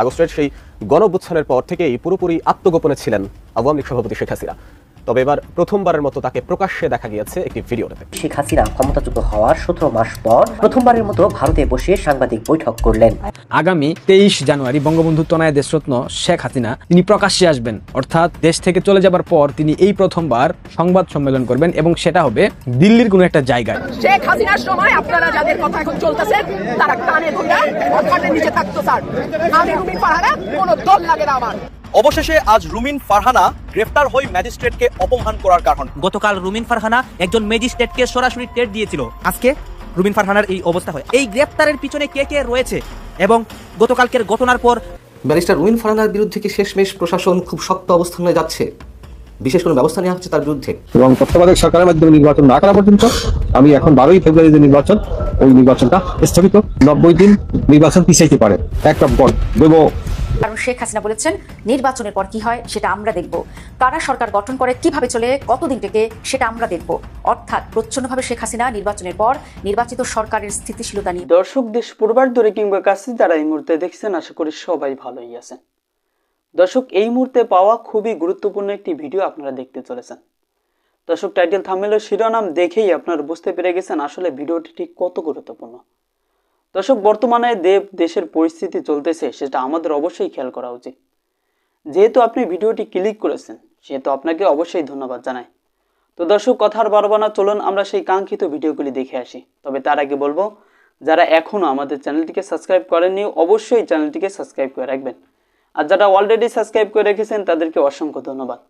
আগস্টের সেই গণবুৎসনের পর থেকেই পুরোপুরি আত্মগোপনে ছিলেন আওয়ামী লীগ সভাপতি শেখ হাসিনা। তবে এবার প্রথমবারের মতো তাকে প্রকাশ্যে দেখা গিয়েছে একটি ভিডিওতে। শেখ হাসিনা ক্ষমতাচ্যুত হওয়ার সতেরো মাস পর প্রথমবারের মতো ভারতে বসে সাংবাদিক বৈঠক করলেন। আগামী তেইশ জানুয়ারি বঙ্গবন্ধু তনয় দেশরত্ন শেখ হাসিনা তিনি প্রকাশ্যে আসবেন। অর্থাৎ দেশ থেকে চলে যাবার পর তিনি এই প্রথমবার সংবাদ সম্মেলন করবেন এবং সেটা হবে দিল্লির কোনো একটা জায়গায়। শেখ হাসিনার সময় আপনারা যাদের কথা এখন চলতেছে তারা কানে ধরে নিচে থাকতো স্যার। আমি রুমি পাহারা কোনো দল লাগে না আমার। অবশেষে আজ রুমিন ফারহানা গ্রেফতার হয়ে ম্যাজিস্ট্রেটকে অপমান করার কারণ। গতকাল রুমিন ফারহানা একজন ম্যাজিস্ট্রেটকে সরাসরি টেট দিয়েছিল। আজকে রুমিন ফারহানার এই অবস্থা হয়। এই গ্রেফতারের পিছনে কে কে রয়েছে এবং গতকালকের ঘটনার পর ব্যারিস্টার রুইন ফারহানার বিরুদ্ধে কি শেষমেশ প্রশাসন খুব শক্ত অবস্থানে যাচ্ছে? বিশেষ কোনো ব্যবস্থা নেওয়া হচ্ছে তার বিরুদ্ধে? এবং তত্ত্বাবধায়ক সরকারের মাধ্যমে নির্বাচন না করা পর্যন্ত আমি এখন বারোই ফেব্রুয়ারি যে নির্বাচন ওই নির্বাচনটা স্থগিত। নব্বই দিন নির্বাচন পিছাইতে পারে। একটা পর দেব শেখ হাসিনা বলেছেন, নির্বাচনের পর কি হয় সেটা আমরা দেখব। কারা সরকার গঠন করে, কীভাবে চলে, কতদিন থেকে সেটা আমরা দেখব। অর্থাৎ প্রচ্ছন্নভাবে শেখ হাসিনা নির্বাচনের পর নির্বাচিত সরকারের স্থিতিশীলতা নিয়ে। দর্শক, দেশ পূর্বার দূরে কিংবা কাছে যারা এই মুহূর্তে দেখছেন, আশা করি সবাই ভালোই আছেন। দর্শক, এই মুহূর্তে পাওয়া খুবই গুরুত্বপূর্ণ একটি ভিডিও আপনারা দেখতে চলেছেন। দর্শক, টাইটেল থামেলের শিরোনাম দেখেই আপনারা বুঝতে পেরে গেছেন আসলে ভিডিওটি ঠিক কত গুরুত্বপূর্ণ। দর্শক, বর্তমানে দেব দেশের পরিস্থিতি চলতেছে, সেটা আমাদের অবশ্যই খেয়াল করা উচিত। যেহেতু আপনি ভিডিওটি ক্লিক করেছেন, সেহেতু আপনাকে অবশ্যই ধন্যবাদ জানাই। তো দর্শক কথার বারবানা চলুন আমরা সেই কাঙ্ক্ষিত ভিডিওগুলি দেখে আসি। তবে তার আগে বলব, যারা এখনও আমাদের চ্যানেলটিকে সাবস্ক্রাইব করেননি, অবশ্যই চ্যানেলটিকে সাবস্ক্রাইব করে রাখবেন। আর যারা অলরেডি সাবস্ক্রাইব করে রেখেছেন, তাদেরকে অসংখ্য ধন্যবাদ।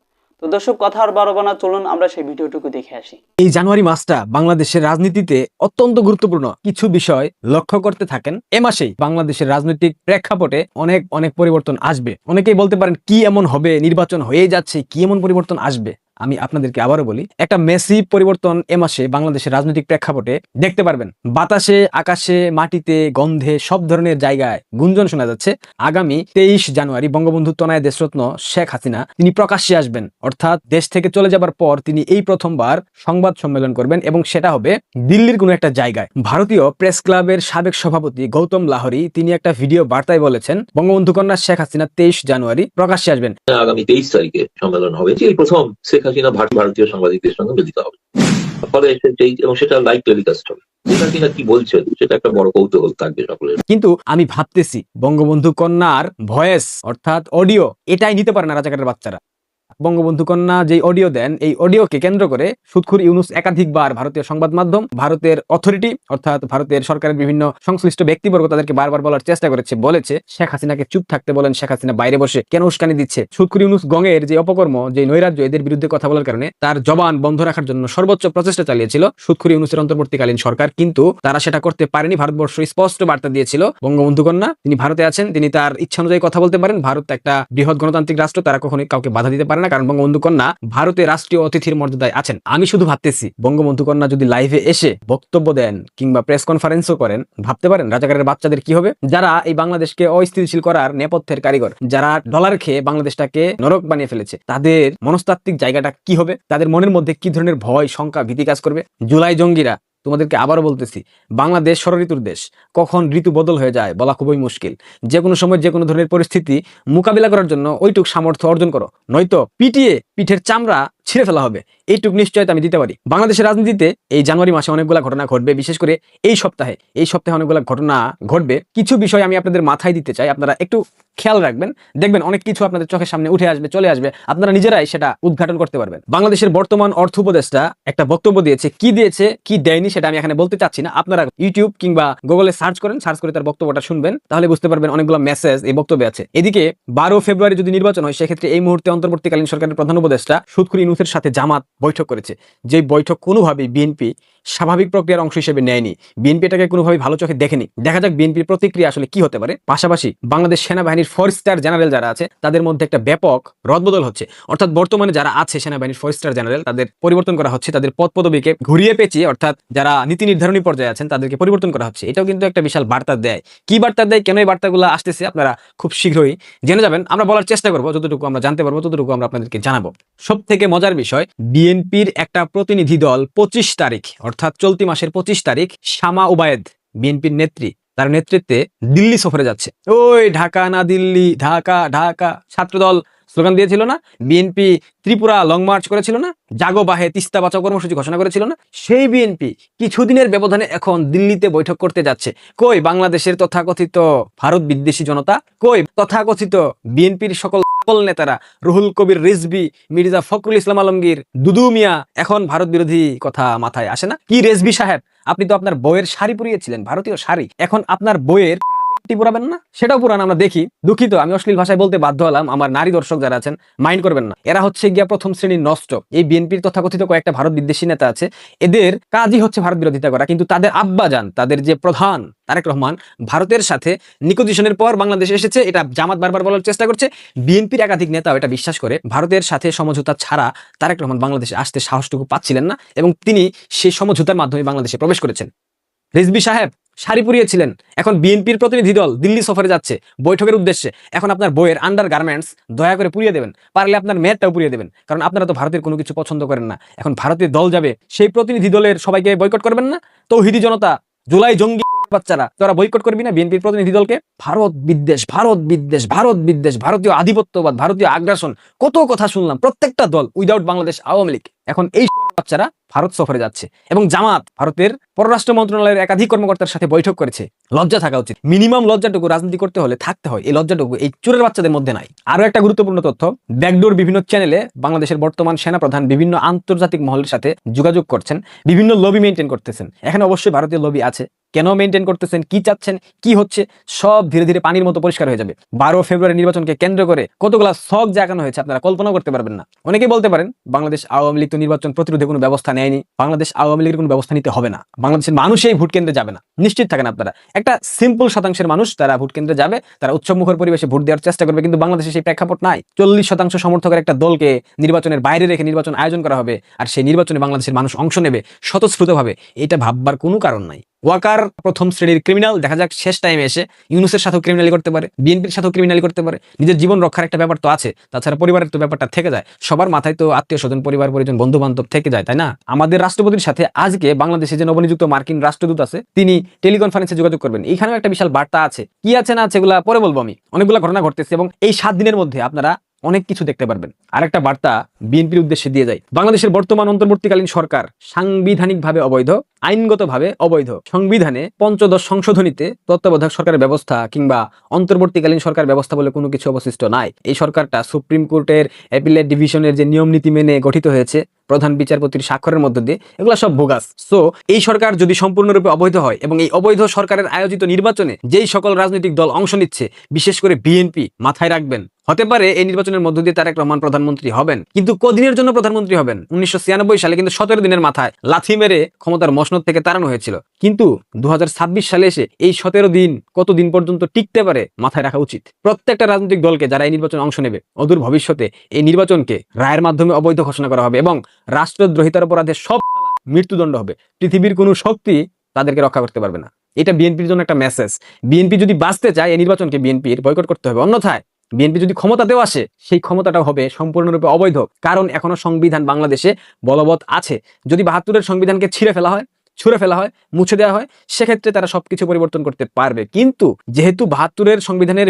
তো দর্শক, কথা আর বারো বানা চলুন আমরা সেই ভিডিওটুকু দেখে আসি। এই জানুয়ারি মাসটা বাংলাদেশের রাজনীতিতে অত্যন্ত গুরুত্বপূর্ণ কিছু বিষয় লক্ষ্য করতে থাকেন। এ মাসেই বাংলাদেশের রাজনৈতিক প্রেক্ষাপটে অনেক অনেক পরিবর্তন আসবে। অনেকেই বলতে পারেন, কি এমন হবে, নির্বাচন হয়ে যাচ্ছে, কি এমন পরিবর্তন আসবে? আমি আপনাদেরকে আবারও বলি, একটা মেসি পরিবর্তন এ মাসে বাংলাদেশের রাজনৈতিক প্রেক্ষাপটে দেখতে পারবেন। বাতাসে, আকাশে, মাটিতে, গন্ধে সব ধরনের জায়গায় গুঞ্জন শোনা যাচ্ছে। আগামী তেইশ জানুয়ারি বঙ্গবন্ধু তনয় দেশরত্ন শেখ হাসিনা, তিনি প্রকাশ্যে আসবেন। অর্থাৎ দেশ থেকে চলে যাবার পর তিনি এই প্রথমবার সংবাদ সম্মেলন করবেন এবং সেটা হবে দিল্লির কোনো একটা জায়গায়। ভারতীয় প্রেস ক্লাবের সাবেক সভাপতি গৌতম লাহরি, তিনি একটা ভিডিও বার্তায় বলেছেন, বঙ্গবন্ধু কন্যা শেখ হাসিনা তেইশ জানুয়ারি প্রকাশ্যে আসবেন। আগামী তেইশ তারিখে সম্মেলন হবে এই প্রথম হাসিনা ভারত ভারতীয় সাংবাদিকদের সঙ্গে মিলিত হবে। ফলে সেই- এবং সেটা লাইভ টেলিকাস্ট হবে। কি বলছেন, সেটা একটা বড় কৌতূহল থাকবে সকলের। কিন্তু আমি ভাবতেছি, বঙ্গবন্ধু কন্যার ভয়েস অর্থাৎ অডিও এটাই নিতে পারে না রাজাকারের বাচ্চারা। বঙ্গবন্ধু কন্যা যে অডিও দেন, এই অডিওকে কেন্দ্র করে সুৎখুর ইউনুস একাধিকবার ভারতীয় সংবাদ মাধ্যম, ভারতের অথরিটি, অর্থাৎ ভারতের সরকারের বিভিন্ন সংশ্লিষ্ট ব্যক্তিবর্গ তাদেরকে বারবার বলার চেষ্টা করেছে, বলেছে, শেখ হাসিনাকে চুপ থাকতে বলেন, শেখ হাসিনা বাইরে বসে কেন উস্কানি দিচ্ছে? সুৎখুর ইউনুস গঙের যে অপকর্ম, যে নৈরাজ্য এদের বিরুদ্ধে কথা বলার কারণে তার জবান বন্ধ রাখার জন্য সর্বোচ্চ প্রচেষ্টা চালিয়েছিল। সুৎখুর ইউনুসের অন্তর্বর্তীকালীন সরকার কিন্তু তারা সেটা করতে পারেনি, ভারতবর্ষ স্পষ্ট বার্তা দিয়েছিল। বঙ্গবন্ধু কন্যা তিনি ভারতে আছেন, তিনি তার ইচ্ছা অনুযায়ী কথা বলতে পারেন। ভারত একটা বৃহৎ গণতান্ত্রিক রাষ্ট্র, তারা কখনোই কাউকে বাধা দিতে পারে কারণ বঙ্গবন্ধু কন্যা ভারতে রাষ্ট্রীয় অতিথির মর্যাদায় আছেন। আমি শুধু ভাবতেছি, বঙ্গবন্ধু কন্যা যদি লাইভে এসে বক্তব্য দেন কিংবা প্রেস কনফারেন্সও করেন, ভাবতে পারেন রাজাকারের বাচ্চাদের কি হবে? যারা এই বাংলাদেশকে অস্থিতিশীল করার নেপথ্যের কারিগর, যারা ডলার খেয়ে বাংলাদেশটাকে নরক বানিয়ে ফেলেছে, তাদের মনস্তাত্ত্বিক জায়গাটা কি হবে? তাদের মনের মধ্যে কি ধরনের ভয়, শঙ্কা, ভীতি কাজ করবে? জুলাই জঙ্গিরা তোমাদেরকে আবারও বলতেছি, বাংলাদেশ ষড় ঋতুর দেশ। কখন ঋতু বদল হয়ে যায় বলা খুবই মুশকিল। যে কোনো সময় যে কোনো ধরনের পরিস্থিতি মোকাবিলা করার জন্য ওইটুক সামর্থ্য অর্জন করো। নয়তো পিটিয়ে পিঠের চামড়া ছিঁড়ে ফেলা হবে। এইটুক নিশ্চয়তা আমি দিতে পারি। বাংলাদেশের রাজনীতিতে এই জানুয়ারি মাসে অনেকগুলো ঘটনা ঘটবে, বিশেষ করে এই সপ্তাহে। এই সপ্তাহে অনেকগুলো ঘটনা ঘটবে। কিছু বিষয় আমি আপনাদের মাথায় দিতে চাই। আপনারা একটু খেয়াল রাখবেন। দেখবেন অনেক কিছু আপনাদের চোখের সামনে উঠে আসবে, চলে আসবে। আপনারা নিজেরাই সেটা উদ্ঘাটন করতে পারবেন। বাংলাদেশের বর্তমান অর্থ উপদেষ্টা একটা বক্তব্য দিয়েছে। কি দিয়েছে, কি দেয়নি সেটা আমি এখানে বলতে চাচ্ছি না। আপনারা ইউটিউব কিংবা গুগলে সার্চ করেন সার্চ করে তার বক্তব্যটা শুনবেন। তাহলে বুঝতে পারবেন অনেকগুলো মেসেজ এই বক্তব্যে আছে। এদিকে বারো ফেব্রুয়ারি যদি নির্বাচন হয়, সেক্ষেত্রে এই মুহূর্তে অন্তর্বর্তীকালীন সরকারের প্রধান উপদেষ্টা সুৎখুর ইউনুসের সাথে জামাত বৈঠক করেছে। যে বৈঠক কোনোভাবেই বিএনপি স্বাভাবিক প্রক্রিয়ার অংশ হিসেবে নেয়নি। বিএনপি এটাকে কোনোভাবে ভালো চোখে দেখেনি। দেখা যাক বিএনপির প্রতিক্রিয়া আসলে কি হতে পারে। পাশাপাশি বাংলাদেশ সেনাবাহিনীর ফোর স্টার জেনারেল যারা আছে, তাদের মধ্যে একটা ব্যাপক রদবদল হচ্ছে। অর্থাৎ বর্তমানে যারা আছে সেনাবাহিনীর ফোর স্টার জেনারেল, তাদের পরিবর্তন করা হচ্ছে, তাদের পদ পদবীকে ঘুরিয়ে পেঁচিয়ে, অর্থাৎ যারা নীতি নির্ধারণী পর্যায়ে আছেন, তাদেরকে পরিবর্তন করা হচ্ছে। এটাও কিন্তু একটা বিশাল বার্তা দেয়। কি বার্তা দেয়, কেন এই বার্তাগুলো আসতেছে, আপনারা খুব শীঘ্রই জেনে যাবেন। আমরা বলার চেষ্টা করব, যতটুকু আমরা জানতে পারব, ততটুকু আমরা আপনাদেরকে জানাব। সব থেকে মজার বিষয়, বিএনপির একটা প্রতিনিধি দল পঁচিশ তারিখ অর্থাৎ চলতি মাসের পঁচিশ তারিখ, শামা উবায়েদ, বিএনপির নেত্রী, তার নেতৃত্বে দিল্লি সফরে যাচ্ছে। ওই ঢাকা না দিল্লি, ঢাকা ঢাকা, ছাত্রদল স্লোগান দিয়েছিল না? বিএনপি ত্রিপুরা লং মার্চ করেছিল না? জাগো বাহে তিস্তা বাঁচাও কর্মসূচি ঘোষণা করেছিল না? সেই বিএনপি কিছুদিনের ব্যবধানে এখন দিল্লিতে বৈঠক করতে যাচ্ছে। কই বাংলাদেশের তথাকথিত ভারত বিদ্বেষী জনতা? কই তথাকথিত বিএনপির সকল সকল নেতারা, রুহুল কবির রিজবি মির্জা ফখরুল ইসলাম আলমগীর, দুদু মিয়া, এখন ভারত বিরোধী কথা মাথায় আসে না? কি রেজবি সাহেব? আপনি তো আপনার বইয়ের শাড়ি পরিয়েছিলেন, ভারতীয় শাড়ি। এখন আপনার বইয়ের পুরাবেন না? সেটাও পুরান, আমরা দেখি। দুঃখিত, আমি অশ্লীল ভাষায় বলতে বাধ্য হলাম। আমার নারী দর্শক যারা আছেন, মাইন্ড করবেন না। এরা হচ্ছে গিয়া প্রথম শ্রেণির নষ্ট। এই বিএনপির তথাকথিত কয়েকটা ভারত বিদ্বেষী নেতা আছে। এদের কাজই হচ্ছে ভারত বিরোধিতা করা। কিন্তু তাদের আব্বা যান তাদের যে প্রধান তারেক রহমান, ভারতের সাথে নিকোজিশনের পর বাংলাদেশে এসেছে। এটা জামাত বারবার বলার চেষ্টা করছে। বিএনপির একাধিক নেতাও এটা বিশ্বাস করে। ভারতের সাথে সমঝোতা ছাড়া তারেক রহমান বাংলাদেশে আসতে সাহসটুকু পাচ্ছিলেন না। এবং তিনি সেই সমঝোতার মাধ্যমে বাংলাদেশে প্রবেশ করেছেন। রিজবি সাহেব শাড়ি পুড়িয়েছিলেন। এখন বিএনপির প্রতিনিধি দল দিল্লি সফরে যাচ্ছে বৈঠকের উদ্দেশ্যে। এখন আপনার বইয়ের আন্ডার গার্মেন্টস দয়া করে পুড়িয়ে দেবেন। পারলে আপনার মেয়েরটাও পুড়িয়ে দেবেন। কারণ আপনারা তো ভারতের কোনো কিছু পছন্দ করেন না। এখন ভারতের দল যাবে, সেই প্রতিনিধি দলের সবাইকে বয়কট করবেন না? তৌহিদি জনতা, জুলাই জঙ্গি বাচ্চারা, তোরা বয়কট করবি না বিএনপির প্রতিনিধি দলকে? ভারত বিদ্বেষ ভারত বিদ্বেষ ভারত বিদ্বেষ, ভারতীয় আধিপত্যবাদ, ভারতীয় আগ্রাসন। কত কথা শুনলাম, প্রত্যেকটা দল উইদাউট বাংলাদেশ, আওয়ামী লীগ। এখন এই বাচ্চারা ভারত সফরে যাচ্ছে। এবং জামাত ভারতের পররাষ্ট্র মন্ত্রণালয়ের একাধিক কর্মকর্তার সাথে বৈঠক করেছে। লজ্জা থাকা উচিত। মিনিমাম লজ্জাটুকু রাজনীতি করতে হলে থাকতে হয়। এই লজ্জাটুকু এই চোরের বাচ্চাদের মধ্যে নাই। আরও একটা গুরুত্বপূর্ণ তথ্য, ব্যাকডোর বিভিন্ন চ্যানেলে বাংলাদেশের বর্তমান সেনাপ্রধান বিভিন্ন আন্তর্জাতিক মহলের সাথে যোগাযোগ করছেন, বিভিন্ন লবি মেনটেন করতেছেন। এখানে অবশ্যই ভারতীয় লবি আছে। কেন মেনটেন করতেছেন, কি চাচ্ছেন, কি হচ্ছে, সব ধীরে ধীরে পানির মতো পরিষ্কার হয়ে যাবে। বারো ফেব্রুয়ারি নির্বাচনকে কেন্দ্র করে কতগুলা শখ জাগানো হয়েছে আপনারা কল্পনাও করতে পারবেন না। অনেকেই বলতে পারেন, বাংলাদেশ আওয়ামী লীগ তো নির্বাচন প্রতিরোধে কোনো ব্যবস্থা নেয়নি, বাংলাদেশ আওয়ামী লীগের কোনো ব্যবস্থা নিতে হবে না। বাংলাদেশের মানুষই ভোট কেন্দ্রে যাবে না। নিশ্চিত থাকেন আপনারা। একটা সিম্পল শতাংশের মানুষ তারা ভোট কেন্দ্রে যাবে, তারা উৎসবমুখর পরিবেশে ভোট দেওয়ার চেষ্টা করবে, কিন্তু বাংলাদেশে সেই প্রেক্ষাপট নাই। চল্লিশ শতাংশ সমর্থকের একটা দলকে নির্বাচনের বাইরে রেখে নির্বাচন আয়োজন করা হবে, আর সেই নির্বাচনে বাংলাদেশের মানুষ অংশ নেবে, স্বতঃস্ফূর্তভাবে। এটা ভাববার কোনো কারণ নাই। ওয়াকার প্রথম শ্রেণির ক্রিমিনাল দেখা যাক শেষ টাইমে এসে ইউনুসের সাথেও ক্রিমিনালি করতে পারে, বিএনপির সাথেও ক্রিমিনালি করতে পারে, নিজের জীবন রক্ষার একটা ব্যাপার তো আছে, তাছাড়া পরিবারের তো ব্যাপারটা থেকে যায়, সবার মাথায় তো আত্মীয় স্বজন, পরিবার, পরিজন বন্ধু বান্ধব থেকে যায়, তাই না? আমাদের রাষ্ট্রপতির সাথে আজকে বাংলাদেশে যে নবনিযুক্ত মার্কিন রাষ্ট্রদূত আছে, তিনি টেলিকনফারেন্সে যোগাযোগ করবেন এইখানেও একটা বিশাল বার্তা আছে, কি আছে না আছে এগুলা পরে বলব আমি, অনেকগুলো ঘটনা ঘটতেছে এবং এই সাত দিনের মধ্যে আপনারা অনেক কিছু দেখতে পারবেন। আরেকটা বার্তা বিএনপির উদ্দেশ্যে দিয়ে যায়। বাংলাদেশের বর্তমান অন্তর্বর্তীকালীন সরকার সাংবিধানিকভাবে অবৈধ, আইনগতভাবে অবৈধ। সংবিধানে পঞ্চদশ সংশোধনীতে তত্ত্বাবধায়ক সরকারের ব্যবস্থা কিংবা অন্তর্বর্তীকালীন সরকার ব্যবস্থা বলে কোনো কিছু অবশিষ্ট নাই। এই সরকারটা সুপ্রিম কোর্টের অ্যাপিলেট ডিভিশনের যে নিয়ম নীতি মেনে গঠিত হয়েছে প্রধান বিচারপতির স্বাক্ষরের মধ্য দিয়ে, এগুলো সব বোগাস সো এই সরকার যদি সম্পূর্ণরূপে অবৈধ হয় এবং এই অবৈধ সরকারের আয়োজিত নির্বাচনে যেই সকল রাজনৈতিক দল অংশ নিচ্ছে, বিশেষ করে বিএনপি মাথায় রাখবেন। হতে পারে এই নির্বাচনের মধ্য দিয়ে তারেক রহমান প্রধানমন্ত্রী হবেন, কিন্তু কদিনের জন্য প্রধানমন্ত্রী হবেন? উনিশশো ছিয়ানব্বই সালে কিন্তু সতেরো দিনের মাথায় লাথি মেরে ক্ষমতার মসনদ থেকে তাড়ানো হয়েছিল। কিন্তু দু হাজার ছাব্বিশ সালে এসে এই সতেরো দিন কত দিন পর্যন্ত টিকতে পারে মাথায় রাখা উচিত? প্রত্যেকটা রাজনৈতিক দলকে যারা এই নির্বাচনে অংশ নেবে, অদূর ভবিষ্যতে এই নির্বাচনকে রায়ের মাধ্যমে অবৈধ ঘোষণা করা হবে এবং রাষ্ট্রদ্রোহিতার অপরাধে সব মৃত্যুদণ্ড হবে। পৃথিবীর কোনো শক্তি তাদেরকে রক্ষা করতে পারবে না। এটা বিএনপির জন্য একটা মেসেজ বিএনপি যদি বাঁচতে চায়, এই নির্বাচনকে বিএনপির বয়কট করতে হবে। অন্যথায় বিএনপি যদি ক্ষমতাতেও আসে, সেই ক্ষমতাটা হবে সম্পূর্ণরূপে অবৈধ। কারণ এখনও সংবিধান বাংলাদেশে বলবৎ আছে। যদি বাহাত্তরের সংবিধানকে ছিঁড়ে ফেলা হয় ছুঁড়ে ফেলা হয়, মুছে দেওয়া হয়, সেক্ষেত্রে তারা সবকিছু পরিবর্তন করতে পারবে। কিন্তু যেহেতু বাহাত্তরের সংবিধানের